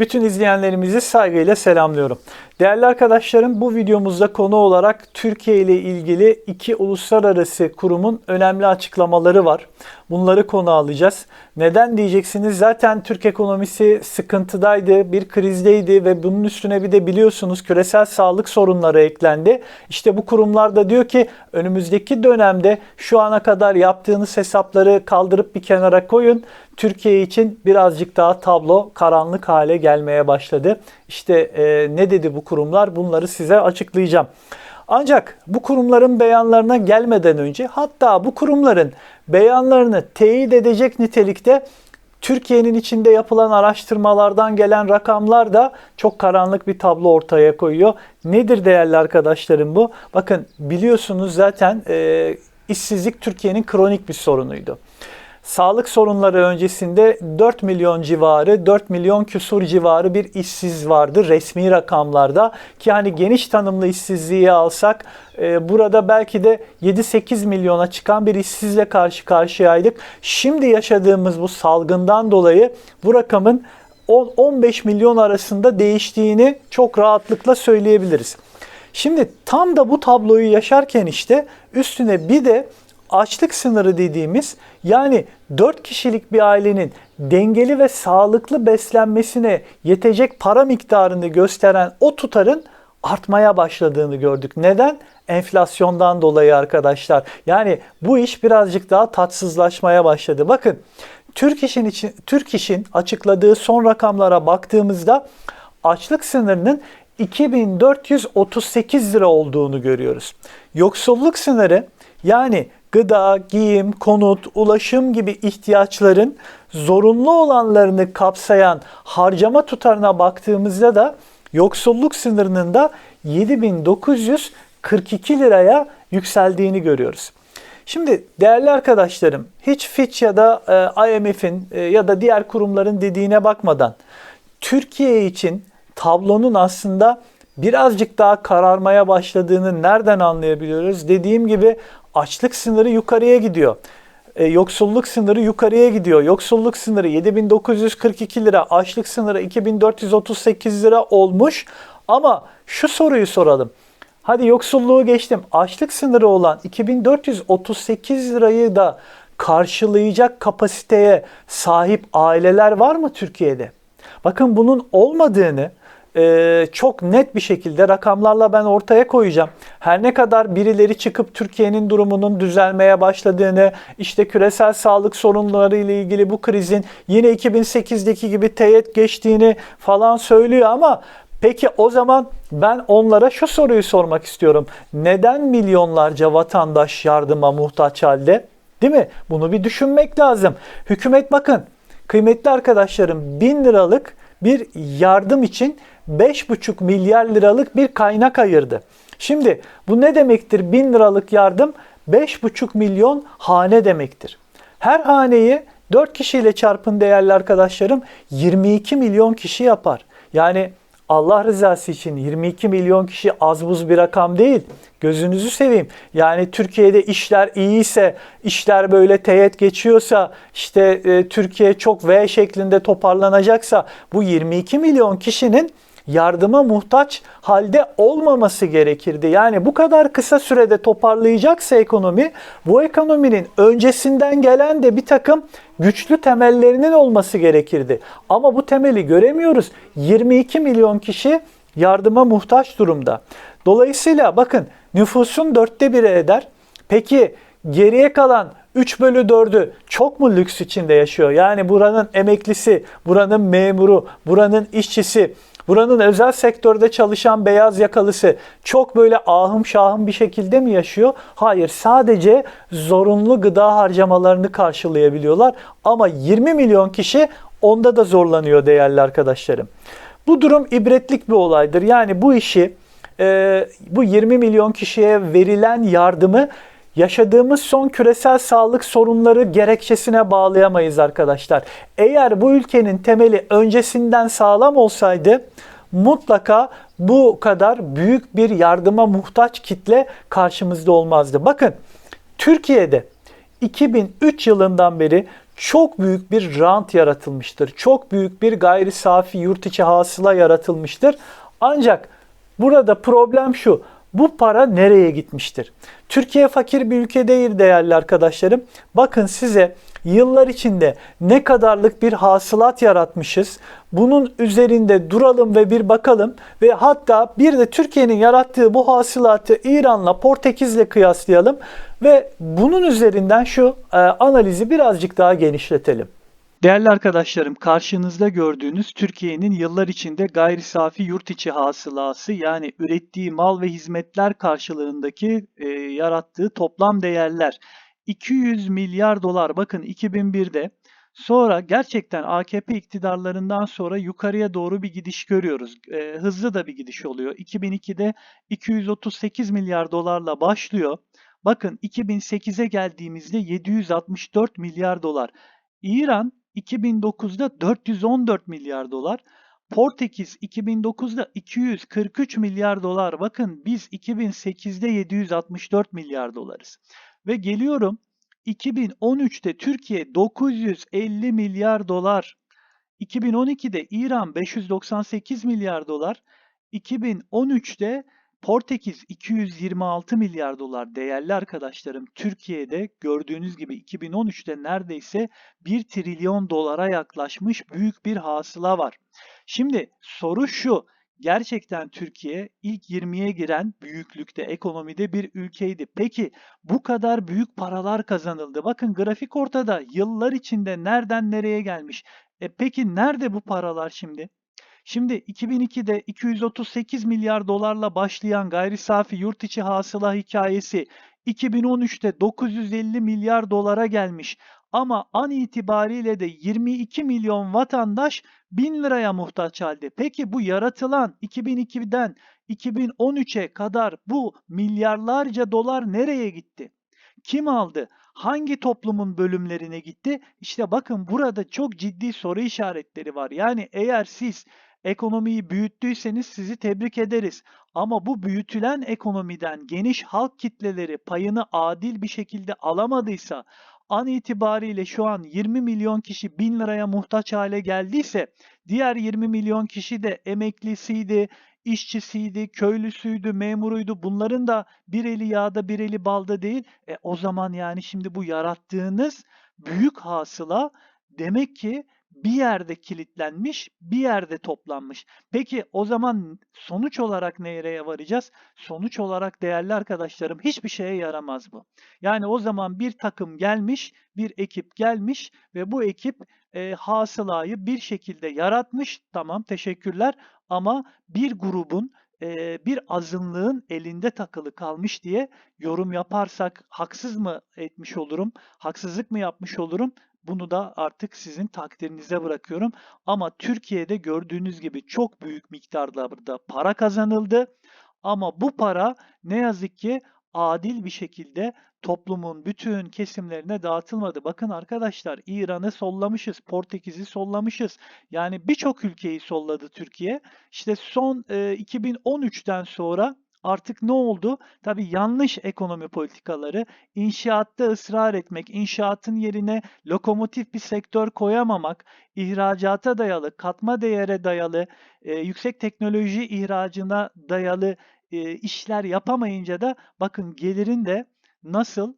Bütün izleyenlerimizi saygıyla selamlıyorum. Değerli arkadaşlarım bu videomuzda konu olarak Türkiye ile ilgili iki uluslararası kurumun önemli açıklamaları var. Bunları konu alacağız. Neden diyeceksiniz? Zaten Türk ekonomisi sıkıntıdaydı, bir krizdeydi ve bunun üstüne bir de biliyorsunuz küresel sağlık sorunları eklendi. İşte bu kurumlar da diyor ki önümüzdeki dönemde şu ana kadar yaptığınız hesapları kaldırıp bir kenara koyun. Türkiye için birazcık daha tablo karanlık hale gelmeye başladı. İşte e, ne dedi bu kurumlar bunları size açıklayacağım. Ancak bu kurumların beyanlarına gelmeden önce hatta bu kurumların beyanlarını teyit edecek nitelikte Türkiye'nin içinde yapılan araştırmalardan gelen rakamlar da çok karanlık bir tablo ortaya koyuyor. Nedir değerli arkadaşlarım bu? Bakın biliyorsunuz zaten e, işsizlik Türkiye'nin kronik bir sorunuydu. Sağlık sorunları öncesinde 4 milyon civarı, 4 milyon küsur civarı bir işsiz vardı resmi rakamlarda. Ki hani geniş tanımlı işsizliği alsak e, burada belki de 7-8 milyona çıkan bir işsizle karşı karşıyaydık. Şimdi yaşadığımız bu salgından dolayı bu rakamın 10-15 milyon arasında değiştiğini çok rahatlıkla söyleyebiliriz. Şimdi tam da bu tabloyu yaşarken işte üstüne bir de açlık sınırı dediğimiz yani 4 kişilik bir ailenin dengeli ve sağlıklı beslenmesine yetecek para miktarını gösteren o tutarın artmaya başladığını gördük. Neden? Enflasyondan dolayı arkadaşlar. Yani bu iş birazcık daha tatsızlaşmaya başladı. Bakın Türk İş'in için Türk İş'in açıkladığı son rakamlara baktığımızda açlık sınırının 2438 lira olduğunu görüyoruz. Yoksulluk sınırı yani gıda, giyim, konut, ulaşım gibi ihtiyaçların zorunlu olanlarını kapsayan harcama tutarına baktığımızda da yoksulluk sınırının da 7942 liraya yükseldiğini görüyoruz. Şimdi değerli arkadaşlarım hiç Fitch ya da e, IMF'in e, ya da diğer kurumların dediğine bakmadan Türkiye için tablonun aslında birazcık daha kararmaya başladığını nereden anlayabiliyoruz? Dediğim gibi açlık sınırı yukarıya gidiyor. E, yoksulluk sınırı yukarıya gidiyor. Yoksulluk sınırı 7942 lira, açlık sınırı 2438 lira olmuş. Ama şu soruyu soralım. Hadi yoksulluğu geçtim. Açlık sınırı olan 2438 lirayı da karşılayacak kapasiteye sahip aileler var mı Türkiye'de? Bakın bunun olmadığını e, çok net bir şekilde rakamlarla ben ortaya koyacağım. Her ne kadar birileri çıkıp Türkiye'nin durumunun düzelmeye başladığını, işte küresel sağlık sorunları ile ilgili bu krizin yine 2008'deki gibi teyit geçtiğini falan söylüyor ama Peki o zaman ben onlara şu soruyu sormak istiyorum. Neden milyonlarca vatandaş yardıma muhtaç halde? Değil mi? Bunu bir düşünmek lazım. Hükümet bakın kıymetli arkadaşlarım 1000 liralık bir yardım için 5,5 milyar liralık bir kaynak ayırdı. Şimdi bu ne demektir? 1000 liralık yardım 5,5 milyon hane demektir. Her haneyi 4 kişiyle çarpın değerli arkadaşlarım 22 milyon kişi yapar. Yani Allah rızası için 22 milyon kişi az buz bir rakam değil. Gözünüzü seveyim. Yani Türkiye'de işler iyiyse, işler böyle teyit geçiyorsa, işte e, Türkiye çok V şeklinde toparlanacaksa bu 22 milyon kişinin yardıma muhtaç halde olmaması gerekirdi. Yani bu kadar kısa sürede toparlayacaksa ekonomi bu ekonominin öncesinden gelen de bir takım güçlü temellerinin olması gerekirdi. Ama bu temeli göremiyoruz. 22 milyon kişi yardıma muhtaç durumda. Dolayısıyla bakın nüfusun dörtte biri eder. Peki geriye kalan 3 bölü 4'ü çok mu lüks içinde yaşıyor? Yani buranın emeklisi, buranın memuru, buranın işçisi, Buranın özel sektörde çalışan beyaz yakalısı çok böyle ahım şahım bir şekilde mi yaşıyor? Hayır sadece zorunlu gıda harcamalarını karşılayabiliyorlar. Ama 20 milyon kişi onda da zorlanıyor değerli arkadaşlarım. Bu durum ibretlik bir olaydır. Yani bu işi e, bu 20 milyon kişiye verilen yardımı yaşadığımız son küresel sağlık sorunları gerekçesine bağlayamayız arkadaşlar. Eğer bu ülkenin temeli öncesinden sağlam olsaydı mutlaka bu kadar büyük bir yardıma muhtaç kitle karşımızda olmazdı. Bakın Türkiye'de 2003 yılından beri çok büyük bir rant yaratılmıştır. Çok büyük bir gayri safi yurt içi hasıla yaratılmıştır. Ancak burada problem şu. Bu para nereye gitmiştir? Türkiye fakir bir ülke değil değerli arkadaşlarım. Bakın size yıllar içinde ne kadarlık bir hasılat yaratmışız. Bunun üzerinde duralım ve bir bakalım ve hatta bir de Türkiye'nin yarattığı bu hasılatı İran'la Portekiz'le kıyaslayalım ve bunun üzerinden şu e, analizi birazcık daha genişletelim. Değerli arkadaşlarım, karşınızda gördüğünüz Türkiye'nin yıllar içinde gayri safi yurt içi hasılası yani ürettiği mal ve hizmetler karşılığındaki e, yarattığı toplam değerler 200 milyar dolar bakın 2001'de sonra gerçekten AKP iktidarlarından sonra yukarıya doğru bir gidiş görüyoruz. E, hızlı da bir gidiş oluyor. 2002'de 238 milyar dolarla başlıyor. Bakın 2008'e geldiğimizde 764 milyar dolar. İran 2009'da 414 milyar dolar. Portekiz 2009'da 243 milyar dolar. Bakın biz 2008'de 764 milyar dolarız. Ve geliyorum 2013'te Türkiye 950 milyar dolar. 2012'de İran 598 milyar dolar. 2013'te Portekiz 226 milyar dolar değerli arkadaşlarım Türkiye'de gördüğünüz gibi 2013'te neredeyse 1 trilyon dolara yaklaşmış büyük bir hasıla var. Şimdi soru şu gerçekten Türkiye ilk 20'ye giren büyüklükte ekonomide bir ülkeydi. Peki bu kadar büyük paralar kazanıldı. Bakın grafik ortada yıllar içinde nereden nereye gelmiş. E peki nerede bu paralar şimdi? Şimdi 2002'de 238 milyar dolarla başlayan gayri safi yurt içi hasıla hikayesi 2013'te 950 milyar dolara gelmiş. Ama an itibariyle de 22 milyon vatandaş 1000 liraya muhtaç halde. Peki bu yaratılan 2002'den 2013'e kadar bu milyarlarca dolar nereye gitti? Kim aldı? Hangi toplumun bölümlerine gitti? İşte bakın burada çok ciddi soru işaretleri var. Yani eğer siz ekonomiyi büyüttüyseniz sizi tebrik ederiz. Ama bu büyütülen ekonomiden geniş halk kitleleri payını adil bir şekilde alamadıysa, an itibariyle şu an 20 milyon kişi 1000 liraya muhtaç hale geldiyse, diğer 20 milyon kişi de emeklisiydi, işçisiydi, köylüsüydü, memuruydu. Bunların da bir eli yağda bir eli balda değil. E, o zaman yani şimdi bu yarattığınız büyük hasıla demek ki bir yerde kilitlenmiş, bir yerde toplanmış. Peki o zaman sonuç olarak nereye varacağız? Sonuç olarak değerli arkadaşlarım hiçbir şeye yaramaz bu. Yani o zaman bir takım gelmiş, bir ekip gelmiş ve bu ekip e, hasılayı bir şekilde yaratmış. Tamam teşekkürler ama bir grubun e, bir azınlığın elinde takılı kalmış diye yorum yaparsak haksız mı etmiş olurum? Haksızlık mı yapmış olurum? Bunu da artık sizin takdirinize bırakıyorum. Ama Türkiye'de gördüğünüz gibi çok büyük miktarlarda para kazanıldı. Ama bu para ne yazık ki adil bir şekilde toplumun bütün kesimlerine dağıtılmadı. Bakın arkadaşlar İran'ı sollamışız, Portekiz'i sollamışız. Yani birçok ülkeyi solladı Türkiye. İşte son e, 2013'ten sonra Artık ne oldu? Tabii yanlış ekonomi politikaları, inşaatta ısrar etmek, inşaatın yerine lokomotif bir sektör koyamamak, ihracata dayalı, katma değere dayalı, e, yüksek teknoloji ihracına dayalı e, işler yapamayınca da bakın gelirin de nasıl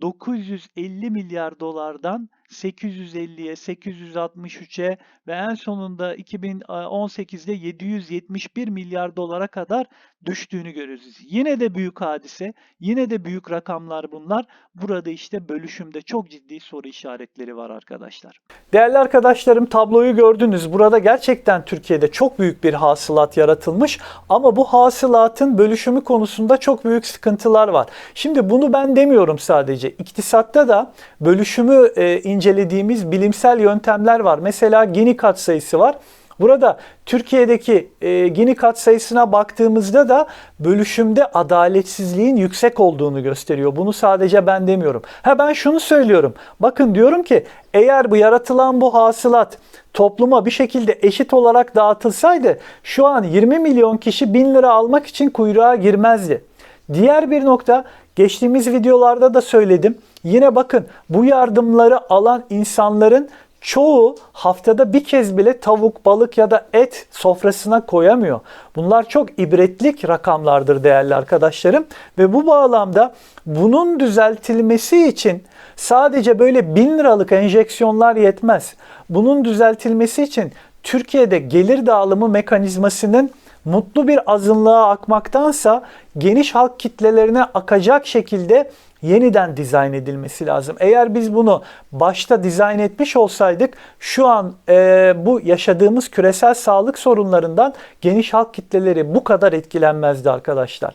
950 milyar dolardan 850'ye, 863'e ve en sonunda 2018'de 771 milyar dolara kadar düştüğünü görüyoruz. Yine de büyük hadise, yine de büyük rakamlar bunlar. Burada işte bölüşümde çok ciddi soru işaretleri var arkadaşlar. Değerli arkadaşlarım tabloyu gördünüz. Burada gerçekten Türkiye'de çok büyük bir hasılat yaratılmış ama bu hasılatın bölüşümü konusunda çok büyük sıkıntılar var. Şimdi bunu ben demiyorum sadece. İktisatta da bölüşümü e, incelediğimiz bilimsel yöntemler var. Mesela Gini katsayısı var. Burada Türkiye'deki e, Gini katsayısına baktığımızda da bölüşümde adaletsizliğin yüksek olduğunu gösteriyor. Bunu sadece ben demiyorum. Ha ben şunu söylüyorum. Bakın diyorum ki eğer bu yaratılan bu hasılat topluma bir şekilde eşit olarak dağıtılsaydı şu an 20 milyon kişi 1000 lira almak için kuyruğa girmezdi. Diğer bir nokta geçtiğimiz videolarda da söyledim. Yine bakın bu yardımları alan insanların çoğu haftada bir kez bile tavuk, balık ya da et sofrasına koyamıyor. Bunlar çok ibretlik rakamlardır değerli arkadaşlarım ve bu bağlamda bunun düzeltilmesi için sadece böyle bin liralık enjeksiyonlar yetmez. Bunun düzeltilmesi için Türkiye'de gelir dağılımı mekanizmasının mutlu bir azınlığa akmaktansa geniş halk kitlelerine akacak şekilde yeniden dizayn edilmesi lazım. Eğer biz bunu başta dizayn etmiş olsaydık şu an e, bu yaşadığımız küresel sağlık sorunlarından geniş halk kitleleri bu kadar etkilenmezdi arkadaşlar.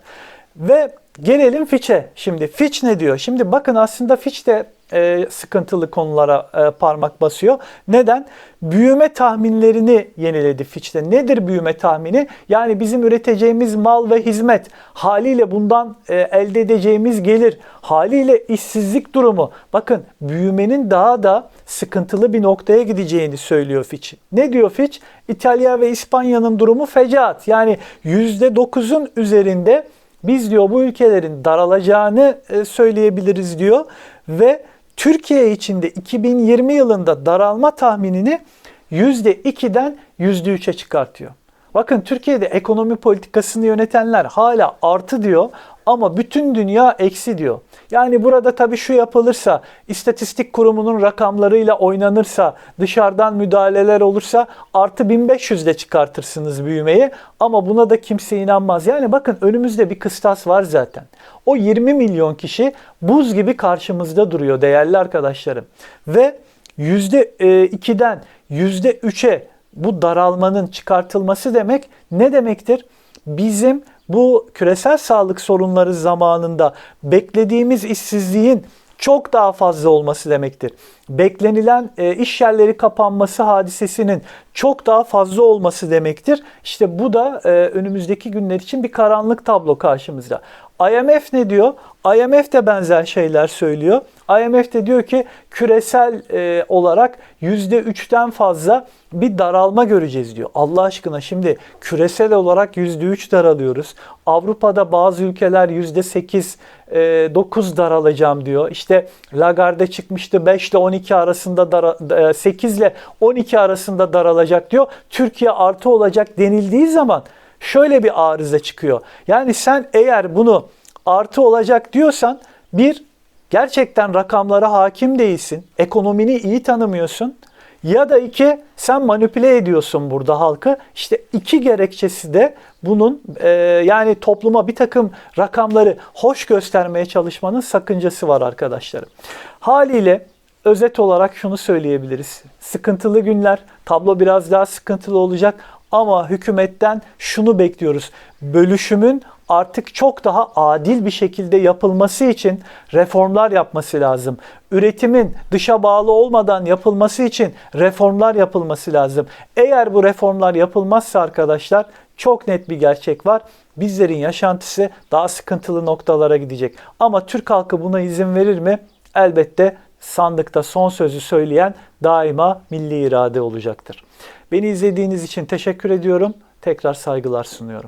Ve gelelim Fitch'e. Şimdi Fitch ne diyor? Şimdi bakın aslında Fitch de e, sıkıntılı konulara e, parmak basıyor. Neden? Büyüme tahminlerini yeniledi Fitch'te. Nedir büyüme tahmini? Yani bizim üreteceğimiz mal ve hizmet, haliyle bundan e, elde edeceğimiz gelir, haliyle işsizlik durumu. Bakın büyümenin daha da sıkıntılı bir noktaya gideceğini söylüyor Fitch. Ne diyor Fitch? İtalya ve İspanya'nın durumu fecaat. Yani %9'un üzerinde biz diyor bu ülkelerin daralacağını e, söyleyebiliriz diyor ve Türkiye içinde 2020 yılında daralma tahminini %2'den %3'e çıkartıyor. Bakın Türkiye'de ekonomi politikasını yönetenler hala artı diyor ama bütün dünya eksi diyor. Yani burada tabii şu yapılırsa, istatistik kurumunun rakamlarıyla oynanırsa, dışarıdan müdahaleler olursa artı 1500 de çıkartırsınız büyümeyi ama buna da kimse inanmaz. Yani bakın önümüzde bir kıstas var zaten. O 20 milyon kişi buz gibi karşımızda duruyor değerli arkadaşlarım. Ve %2'den %3'e bu daralmanın çıkartılması demek ne demektir? Bizim bu küresel sağlık sorunları zamanında beklediğimiz işsizliğin çok daha fazla olması demektir. Beklenilen e, iş yerleri kapanması hadisesinin çok daha fazla olması demektir. İşte bu da e, önümüzdeki günler için bir karanlık tablo karşımızda. IMF ne diyor? IMF de benzer şeyler söylüyor. IMF de diyor ki küresel e, olarak %3'ten fazla bir daralma göreceğiz diyor. Allah aşkına şimdi küresel olarak %3 daralıyoruz. Avrupa'da bazı ülkeler %8, e, 9 daralacağım diyor. İşte Lagarde çıkmıştı 5 ile 12 arasında dara, 8 ile 12 arasında daralacak diyor. Türkiye artı olacak denildiği zaman şöyle bir arıza çıkıyor. Yani sen eğer bunu artı olacak diyorsan bir gerçekten rakamlara hakim değilsin. Ekonomini iyi tanımıyorsun. Ya da iki sen manipüle ediyorsun burada halkı. İşte iki gerekçesi de bunun e, yani topluma bir takım rakamları hoş göstermeye çalışmanın sakıncası var arkadaşlarım. Haliyle özet olarak şunu söyleyebiliriz. Sıkıntılı günler, tablo biraz daha sıkıntılı olacak ama hükümetten şunu bekliyoruz. Bölüşümün artık çok daha adil bir şekilde yapılması için reformlar yapması lazım. Üretimin dışa bağlı olmadan yapılması için reformlar yapılması lazım. Eğer bu reformlar yapılmazsa arkadaşlar çok net bir gerçek var. Bizlerin yaşantısı daha sıkıntılı noktalara gidecek. Ama Türk halkı buna izin verir mi? Elbette sandıkta son sözü söyleyen daima milli irade olacaktır. Beni izlediğiniz için teşekkür ediyorum. Tekrar saygılar sunuyorum.